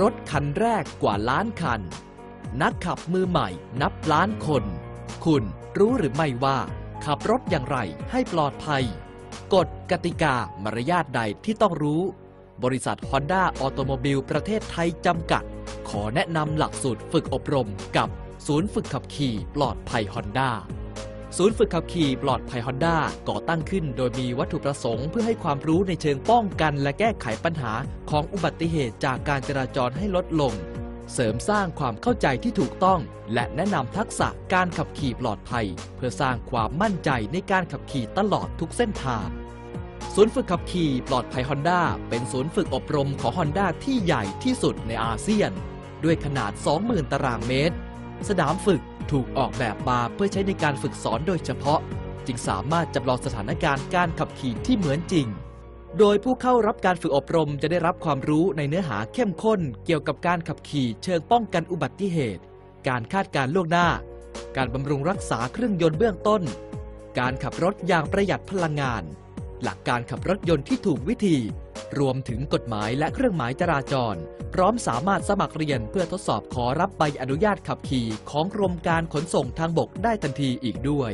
รถคันแรกกว่าล้านคัน นักขับมือใหม่นับล้านคน คุณรู้หรือไม่ว่า ขับรถอย่างไรให้ปลอดภัย กฎกติกามารยาทใดที่ต้องรู้ บริษัท Honda ออโตโมบิลประเทศไทยจำกัด ขอแนะนำหลักสูตรฝึกอบรมกับศูนย์ฝึกขับขี่ปลอดภัย Honda ศูนย์ฝึกขับขี่ปลอดภัย Honda ก่อตั้งขึ้นโดยมีวัตถุประสงค์เพื่อให้ความรู้ในเชิงป้องกันและแก้ไขปัญหาของอุบัติเหตุจากการจราจรให้ลดลง เสริมสร้างความเข้าใจที่ถูกต้อง และแนะนำทักษะการขับขี่ปลอดภัย เพื่อสร้างความมั่นใจในการขับขี่ตลอดทุกเส้นทางศูนย์ฝึกขับขี่ปลอดภัย Honda เป็นศูนย์ฝึกอบรมของ Honda ที่ใหญ่ที่สุดในอาเซียน ด้วยขนาด 20,000 ตารางเมตร สนามฝึก ถูกออกแบบมาเพื่อใช้ในการฝึกสอนโดยเฉพาะ จึงสามารถจำลองสถานการณ์การขับขี่ที่เหมือนจริง โดยผู้เข้ารับการฝึกอบรมจะได้รับความรู้ในเนื้อหาเข้มข้น เกี่ยวกับการขับขี่เชิงป้องกันอุบัติเหตุ การคาดการล่วงหน้า การบำรุงรักษาเครื่องยนต์เบื้องต้น การขับรถอย่างประหยัดพลังงาน หลักการขับรถยนต์ที่ถูกวิธี รวมถึงกฎหมายและเครื่องหมายจราจร พร้อมสามารถสมัครเรียนเพื่อทดสอบขอรับใบอนุญาตขับขี่ของกรมการขนส่งทางบกได้ทันทีอีกด้วย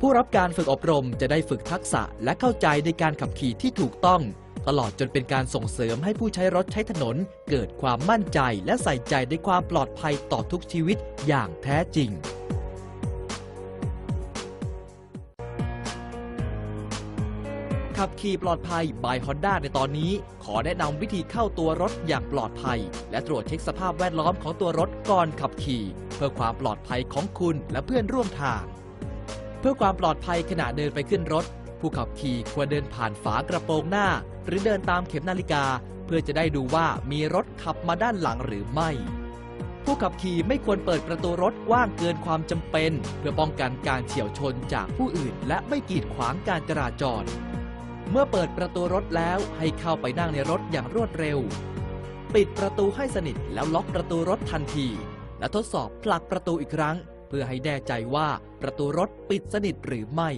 ผู้รับการฝึกอบรมจะได้ฝึกทักษะและเข้าใจในการขับขี่ที่ถูกต้อง ตลอดจนเป็นการส่งเสริมให้ผู้ใช้รถใช้ถนน เกิดความมั่นใจและใส่ใจในความปลอดภัยต่อทุกชีวิตอย่างแท้จริง ขับขี่ปลอดภัย by Honda ในตอนนี้ ขอแนะนำวิธีเข้าตัวรถอย่างปลอดภัย และตรวจเช็คสภาพแวดล้อมของตัวรถก่อนขับขี่ เพื่อความปลอดภัยของคุณและเพื่อนร่วมทาง เพื่อความปลอดภัยขณะเดินไปขึ้นรถ ผู้ขับขี่ควรเดินผ่านฝากระโปรงหน้า หรือเดินตามเข็มนาฬิกา เพื่อจะได้ดูว่ามีรถขับมาด้านหลังหรือไม่ผู้ขับขี่ไม่ควรเปิดประตูรถกว้างเกินความจำเป็น เพื่อป้องกันการเฉียวชนจากผู้อื่น และไม่กีดขวางการจราจร เมื่อเปิดประตูรถแล้วให้เข้าไปนั่งในรถอย่างรวดเร็ว ปิดประตูให้สนิทแล้วล็อกประตูรถทันที และทดสอบผลักประตูอีกครั้ง เพื่อให้แน่ใจว่าประตูรถปิดสนิทหรือไม่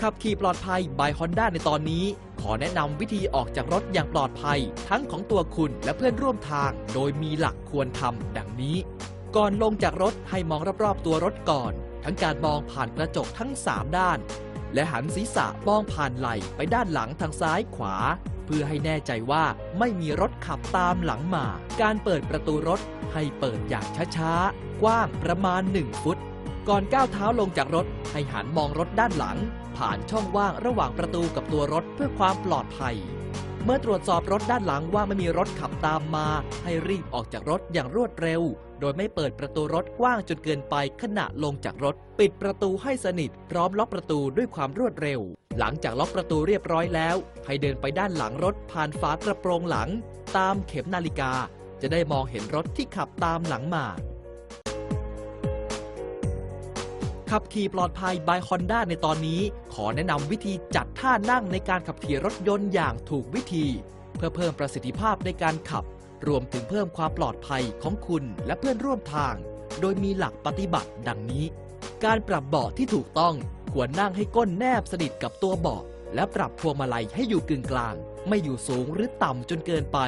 ขับขี่ปลอดภัย by Honda ในตอนนี้ ขอแนะนำวิธีออกจากรถอย่างปลอดภัย ทั้งของตัวคุณและเพื่อนร่วมทาง โดยมีหลักควรทำดังนี้ ก่อนลงจากรถให้มองรอบๆตัวรถก่อน ทั้งการมองผ่านกระจกทั้ง 3 ด้าน และหันศีรษะมองผ่านไหล่ไปด้านหลังทางซ้ายขวา เพื่อให้แน่ใจว่าไม่มีรถขับตามหลังมา การเปิดประตูรถให้เปิดอย่างช้าๆ กว้างประมาณ 1 ฟุต ก่อนก้าวเท้าลงจากรถ ให้หันมองรถด้านหลัง ผ่านช่องว่างระหว่างประตูกับตัวรถเพื่อความปลอดภัย เมื่อตรวจสอบรถด้านหลังว่าไม่มีรถขับตามมา ให้รีบออกจากรถอย่างรวดเร็ว โดยไม่เปิดประตูรถกว้างจนเกินไปขณะลงจากรถ ปิดประตูให้สนิท พร้อมล็อกประตูด้วยความรวดเร็ว หลังจากล็อกประตูเรียบร้อยแล้ว ให้เดินไปด้านหลังรถผ่านฝากระโปรงหลัง ตามเข็มนาฬิกา จะได้มองเห็นรถที่ขับตามหลังมา ขับขี่ปลอดภัย by Honda ในตอนนี้ ขอแนะนำวิธีจัดท่านั่งในการขับขี่รถยนต์อย่างถูกวิธี เพื่อเพิ่มประสิทธิภาพในการขับ รวมถึงเพิ่มความปลอดภัยของคุณและเพื่อนร่วมทาง โดยมีหลักปฏิบัติดังนี้ การปรับเบาะที่ถูกต้อง ควรนั่งให้ก้นแนบสนิทกับตัวเบาะและปรับพวงมาลัยให้อยู่กึ่งกลาง ไม่อยู่สูงหรือต่ำจนเกินไป